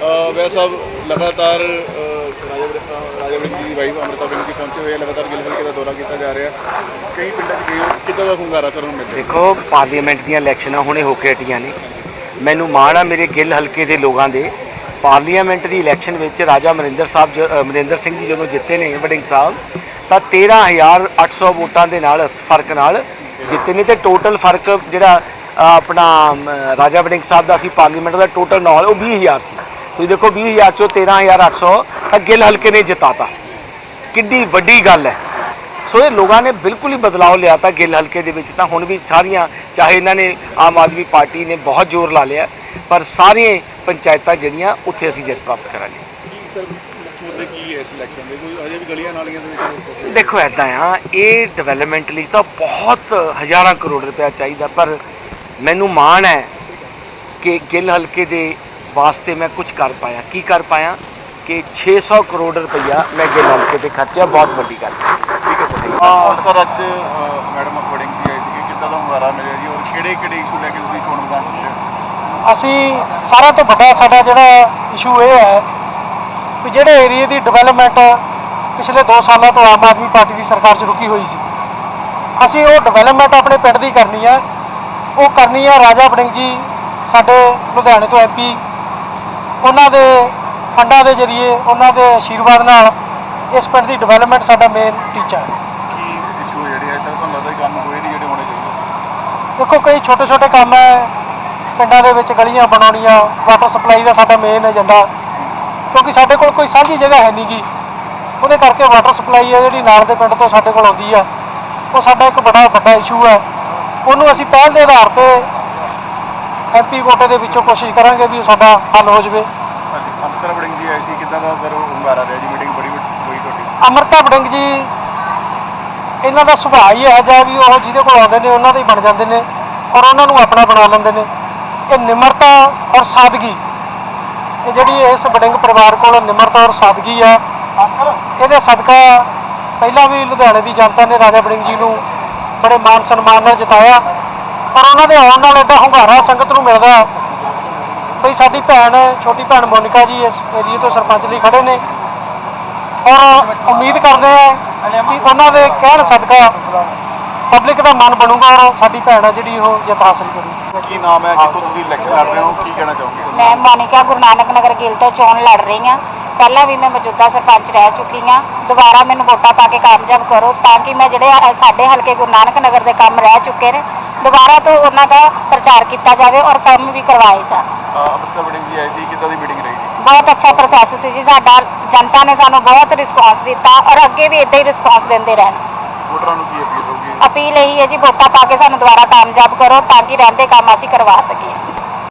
ਅ, ਸਾਹਿਬ ਲਗਾਤਾਰ ਰਾਜਾ ਵੜਿੰਗ ਦੀ ਵਾਈਫ ਅਮਰਤਾ ਵੜਿੰਗ ਜੀ ਪਹੁੰਚੇ ਹੋਏ ਲਗਾਤਾਰ ਗਿੱਲ ਹਲਕੇ ਦਾ ਦੌਰਾ ਕੀਤਾ ਜਾ ਰਿਹਾ। ਕਈ ਪਿੰਡਾਂ 'ਚ ਗਏ ਕਿੱਦਾਂ ਦਾ ਹੁੰਗਾਰਾ ਸਰ ਹੁਣ ਮਿਲ ਦੇਖੋ ਪਾਰਲੀਮੈਂਟ ਦੀਆਂ ਇਲੈਕਸ਼ਨਾਂ ਹੁਣੇ ਹੋ ਕੇ ਹਟੀਆਂ ਨੇ। ਮੈਨੂੰ ਮਾਣ ਆ ਮੇਰੇ ਗਿੱਲ ਹਲਕੇ ਦੇ ਲੋਕਾਂ ਦੇ। ਪਾਰਲੀਮੈਂਟ ਦੀ ਇਲੈਕਸ਼ਨ ਵਿੱਚ ਰਾਜਾ ਅਮਰਿੰਦਰ ਸਾਹਿਬ ਜ- ਅਮਰਿੰਦਰ ਸਿੰਘ ਜੀ ਜਦੋਂ ਜਿੱਤੇ ਨੇ ਵਡਿੰਗ ਸਾਹਿਬ ਤਾਂ 13800 ਵੋਟਾਂ ਦੇ ਨਾਲ ਫ਼ਰਕ ਨਾਲ ਜਿੱਤੇ ਨੇ ਤੇ ਟੋਟਲ ਫ਼ਰਕ ਜਿਹੜਾ ਆਪਣਾ ਰਾਜਾ ਵਡਿੰਗ ਸਾਹਿਬ ਦਾ ਸੀ ਪਾਰਲੀਮੈਂਟ ਦਾ ਟੋਟਲ ਨਾਲ ਉਹ 20000 ਸੀ। ਤੁਸੀਂ ਦੇਖੋ 20000 ਚੋਂ 13800 ਤਾਂ ਗਿੱਲ ਹਲਕੇ ਨੇ ਜਿਤਾਤਾ। ਕਿੱਡੀ ਵੱਡੀ ਗੱਲ ਹੈ। ਸੋ ਇਹ ਲੋਕਾਂ ਨੇ ਬਿਲਕੁਲ ਹੀ ਬਦਲਾਅ ਲਿਆਤਾ ਗਿੱਲ ਹਲਕੇ ਦੇ ਵਿੱਚ ਤਾਂ ਹੁਣ ਵੀ ਸਾਰੀਆਂ, ਚਾਹੇ ਇਹਨਾਂ ਨੇ ਆਮ ਆਦਮੀ ਪਾਰਟੀ ਨੇ ਬਹੁਤ ਜ਼ੋਰ ਲਾ ਲਿਆ, ਪਰ ਸਾਰੀਆਂ ਪੰਚਾਇਤਾਂ ਜਿਹੜੀਆਂ ਉੱਥੇ ਅਸੀਂ ਜਿੱਤ ਪ੍ਰਾਪਤ ਕਰਾਂਗੇ। ਸਰ ਮੁੱਦੇ ਕੀ ਹੈ ਇਸ ਇਲੈਕਸ਼ਨ ਦੇ ਕੋਈ ਅਜੇ ਵੀ ਗਲੀਆਂ ਨਾਲੀਆਂ ਦੇ ਵਿੱਚ ਦੇਖੋ ਐਦਾਂ ਆ, ਇਹ ਡਿਵੈਲਪਮੈਂਟ ਲਈ ਤਾਂ ਬਹੁਤ ਹਜ਼ਾਰਾਂ ਕਰੋੜ ਰੁਪਇਆ ਚਾਹੀਦਾ, ਪਰ ਮੈਨੂੰ ਮਾਣ ਹੈ ਕਿ ਗਿੱਲ ਹਲਕੇ ਦੇ ਵਾਸਤੇ ਮੈਂ ਕੁਝ ਕਰ ਪਾਇਆ। ਕੀ ਕਰ ਪਾਇਆ ਕਿ 600 ਕਰੋੜ ਰੁਪਇਆ ਮੈਂ ਗਿੱਲ ਹਲਕੇ ਤੇ ਖਰਚਿਆ ਬਹੁਤ ਵੱਡੀ ਗੱਲ। ਠੀਕ ਹੈ ਸਰ। ਸਰ ਅੱਜ ਮੈਡਮ ਵੜਿੰਗ ਜੀ ਆਈ ਸੀ ਕਿੱਦਾਂ ਦਾ ਹੁੰਗਾਰਾ ਮਿਲਿਆ ਜੀ? ਔਰ ਕਿਹੜੇ ਕਿਹੜੇ ਇਸ਼ੂ ਲੈ ਕੇ ਤੁਸੀਂ ਚੋਣ ਮੈਦਾਨ 'ਚ ਰਹੇ ਹੋ? ਅਸੀਂ ਸਾਰਿਆਂ ਤੋਂ ਵੱਡਾ ਸਾਡਾ ਜਿਹੜਾ ਇਸ਼ੂ ਇਹ ਹੈ ਕਿ ਜਿਹੜੇ ਏਰੀਏ ਦੀ ਡਿਵੈਲਪਮੈਂਟ ਪਿਛਲੇ 2 ਸਾਲਾਂ ਤੋਂ ਆਮ ਆਦਮੀ ਪਾਰਟੀ ਦੀ ਸਰਕਾਰ 'ਚ ਰੁਕੀ ਹੋਈ ਸੀ। ਅਸੀਂ ਉਹ ਡਿਵੈਲਪਮੈਂਟ ਆਪਣੇ ਪਿੰਡ ਦੀ ਕਰਨੀ ਹੈ ਉਹ ਕਰਨੀ ਹੈ ਰਾਜਾ ਵੜਿੰਗ ਜੀ ਸਾਡੇ ਲੁਧਿਆਣੇ ਤੋਂ ਐਮਪੀ ਉਹਨਾਂ ਦੇ ਫੰਡਾਂ ਦੇ ਜ਼ਰੀਏ ਉਹਨਾਂ ਦੇ ਆਸ਼ੀਰਵਾਦ ਨਾਲ ਇਸ ਪਿੰਡ ਦੀ ਡਿਵੈਲਪਮੈਂਟ ਸਾਡਾ ਮੇਨ ਟੀਚਾ ਹੈ। ਕੀ ਇਸ਼ੂ ਜਿਹੜੇ ਅੱਜ ਤੱਕ ਤੁਹਾਨੂੰ ਲੱਗਦਾ ਕਿ ਕੰਮ ਹੋਏ ਨਹੀਂ ਜਿਹੜੇ ਹੋਣੇ ਚਾਹੀਦੇ? ਦੇਖੋ ਕਈ ਛੋਟੇ ਛੋਟੇ ਕੰਮ ਹੈ। ਪਿੰਡਾਂ ਦੇ ਵਿੱਚ ਗਲੀਆਂ ਬਣਾਉਣੀਆਂ ਵਾਟਰ ਸਪਲਾਈ ਦਾ ਸਾਡਾ ਮੇਨ ਏਜੰਡਾ ਕਿਉਂਕਿ ਸਾਡੇ ਕੋਲ ਕੋਈ ਸਾਂਝੀ ਜਗ੍ਹਾ ਹੈ ਨਹੀਂਗੀ ਉਹਦੇ ਕਰਕੇ ਵਾਟਰ ਸਪਲਾਈ ਹੈ ਜਿਹੜੀ ਨਾਲ ਦੇ ਪਿੰਡ ਤੋਂ ਸਾਡੇ ਕੋਲ ਆਉਂਦੀ ਆ। ਉਹ ਸਾਡਾ ਇੱਕ ਬੜਾ ਵੱਡਾ ਇਸ਼ੂ ਹੈ। ਉਹਨੂੰ ਅਸੀਂ ਪਹਿਲ ਦੇ ਆਧਾਰ ਤੇ ਐਮਪੀ ਕੋਟੇ ਦੇ ਵਿੱਚੋਂ ਕੋਸ਼ਿਸ਼ ਕਰਾਂਗੇ ਵੀ ਸਾਡਾ ਹੱਲ ਹੋ ਜਾਵੇ। ਹਾਂਜੀ ਅਮਰਤਾ ਵੜਿੰਗ ਜੀ ਆਈ ਸੀ ਕਿੱਦਾਂ ਦਾ ਸਰ ਹੁੰਗਾਰਾ ਰਿਹਾ ਜੀ? ਮੀਟਿੰਗ ਬੜੀ ਵੱਡੀ ਹੋਈ ਤੁਹਾਡੀ। ਅਮਰਤਾ ਵੜਿੰਗ ਜੀ ਇਹਨਾਂ ਦਾ ਸੁਭਾਅ ਹੀ ਇਹੋ ਜਿਹਾ ਵੀ ਉਹ ਜਿਹਦੇ ਕੋਲ ਆਉਂਦੇ ਨੇ ਉਹਨਾਂ ਦੇ ਹੀ ਬਣ ਜਾਂਦੇ ਨੇ ਔਰ ਉਹਨਾਂ ਨੂੰ ਆਪਣਾ ਬਣਾ ਲੈਂਦੇ ਨੇ। ਇਹ ਨਿਮਰਤਾ ਔਰ ਸਾਦਗੀ ਇਹ ਜਿਹੜੀ ਇਸ ਵੜਿੰਗ ਪਰਿਵਾਰ ਕੋਲ ਨਿਮਰਤਾ ਔਰ ਸਾਦਗੀ ਆ ਇਹਦੇ ਸਦਕਾ ਪਹਿਲਾਂ ਵੀ ਲੁਧਿਆਣੇ ਦੀ ਜਨਤਾ ਨੇ ਰਾਜਾ ਵੜਿੰਗ ਜੀ ਨੂੰ ਬੜੇ ਮਾਣ ਸਨਮਾਨ ਨਾਲ ਜਿਤਾਇਆ। ਪਰ ਉਹਨਾਂ ਦੇ ਆਉਣ ਨਾਲ ਐਡਾ ਹੁੰਗਾਰਾ ਸੰਗਤ ਨੂੰ ਮਿਲਦਾ ਬਈ ਸਾਡੀ ਭੈਣ ਛੋਟੀ ਭੈਣ ਮੋਨਿਕਾ ਜੀ ਇਸ ਏਰੀਏ ਤੋਂ ਸਰਪੰਚ ਲਈ ਖੜੇ ਨੇ। ਔਰ ਉਮੀਦ ਕਰਦੇ ਆ ਕਿ ਉਹਨਾਂ ਦੇ ਕਹਿਣ ਸਦਕਾ ਪਬਲਿਕ ਦਾ ਮਨ ਬਣੂਗਾ ਔਰ ਸਾਡੀ ਭੈਣ ਆ ਜਿਹੜੀ ਉਹ ਜਿੱਤ ਹਾਸਲ ਕਰੂਗੀ। ਕੀ ਨਾਮ ਹੈ ਜਿੱਥੋਂ ਤੁਸੀਂ ਇਲੈਕਸ਼ਨ ਲੜ ਰਹੇ ਹੋ? ਕੀ ਕਹਿਣਾ ਚਾਹੋਗੇ? ਮੈਂ ਮੋਨਿਕਾ ਗੁਰੂ ਨਾਨਕ ਨਗਰ ਗਿੱਲ ਤੋਂ ਚੋਣ ਲੜ ਰਹੀ ਹਾਂ। ਪਹਿਲਾਂ ਵੀ ਮੈਂ ਮੌਜੂਦਾ ਸਰਪੰਚ ਰਹਿ ਚੁੱਕੀ ਹਾਂ। ਦੁਬਾਰਾ ਮੈਨੂੰ ਵੋਟਾਂ ਪਾ ਕੇ ਕਾਮਯਾਬ ਕਰੋ ਤਾਂ ਕਿ ਮੈਂ ਜਿਹੜੇ ਸਾਡੇ ਹਲਕੇ ਗੁਰੂ ਨਾਨਕ ਨਗਰ ਦੇ ਕੰਮ ਰਹਿ ਚੁੱਕੇ ਨੇ। ਦੁਬਾਰਾ ਤੋਂ ਉਹਨਾਂ ਦਾ ਪ੍ਰਚਾਰ ਕੀਤਾ ਜਾਵੇ ਔਰ ਕੰਮ ਵੀ ਕਰਵਾਏ ਜਾਣ। ਅਮਰਤਾ ਵੜਿੰਗ ਜੀ ਆਈ ਸੀ ਕਿੱਦਾਂ ਦੀ ਮੀਟਿੰਗ ਰਹੀ ਜੀ? ਬਹੁਤ ਅੱਛਾ ਪ੍ਰੋਸੈਸ ਸੀ ਜੀ ਸਾਡਾ ਜਨਤਾ ਨੇ ਸਾਨੂੰ ਬਹੁਤ ਰਿਸਪਾਂਸ ਦਿੱਤਾ ਔਰ ਅੱਗੇ ਵੀ ਇਦਾਂ ਹੀ ਰਿਸਪਾਂਸ ਦਿੰਦੇ ਰਹਿਣ। ਵੋਟਰਾਂ ਨੂੰ ਕੀ ਅਪੀਲ ਹੋਊਗੀ? ਅਪੀਲ ਇਹੀ ਹੈ ਜੀ ਵੋਟਾਂ ਪਾ ਕੇ ਸਾਨੂੰ ਦੁਬਾਰਾ ਕਾਮਯਾਬ ਕਰੋ ਤਾਂ ਕਿ ਰਹਿੰਦੇ ਕੰਮ ਅਸੀਂ ਕਰਵਾ ਸਕੀਏ।